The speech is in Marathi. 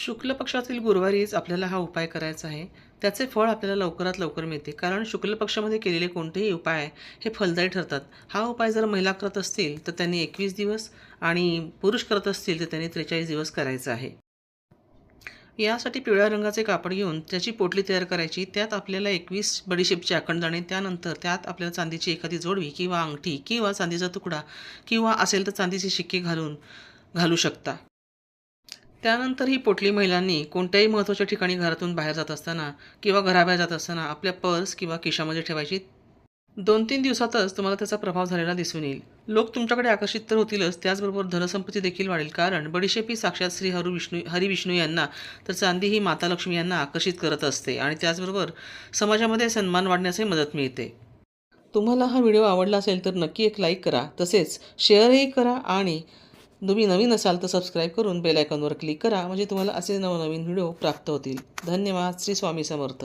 शुक्ल पक्षातील गुरुवारीच आपल्याला हा उपाय करायचा आहे. त्याचे फळ आपल्याला लवकरात लवकर मिळते. कारण शुक्ल पक्षामध्ये केलेले कोणतेही उपाय हे फलदायी ठरतात. हा उपाय जर महिला करत असतील तर त्यांनी एकवीस दिवस आणि पुरुष करत असतील तर त्यांनी त्रेचाळीस दिवस करायचं आहे. यासाठी पिवळ्या रंगाचे कापड घेऊन त्याची पोटली तयार करायची. त्यात आपल्याला एकवीस बडीशेपचे अखंडदाणे त्यानंतर त्यात आपल्याला चांदीची एखादी जोडवी किंवा अंगठी किंवा चांदीचा तुकडा किंवा असेल तर चांदीचे शिक्के घालून घालू शकता. त्यानंतर ही पोटली महिलांनी कोणत्याही महत्त्वाच्या ठिकाणी घरातून बाहेर जात असताना किंवा घराबाहेर जात असताना आपल्या पर्स किंवा खिशामध्ये ठेवायची. दोन तीन दिवसातच तुम्हाला त्याचा प्रभाव झालेला दिसून येईल. लोक तुमच्याकडे आकर्षित तर होतीलच त्याचबरोबर धनसंपत्ती देखील वाढेल कारण बडीशेपी साक्षात श्री हरु विष्णू हरिविष्णू यांना तर चांदी ही माता लक्ष्मी यांना आकर्षित करत असते आणि त्याचबरोबर समाजामध्ये सन्मान वाढण्यासही मदत मिळते. तुम्हाला हा व्हिडिओ आवडला असेल तर नक्की एक लाईक करा तसेच शेअरही करा आणि तुम्ही नवीन असाल तर सबस्क्राईब करून बेल आयकॉनवर क्लिक करा म्हणजे तुम्हाला असे नवनवीन व्हिडिओ प्राप्त होतील. धन्यवाद. श्री स्वामी समर्थ.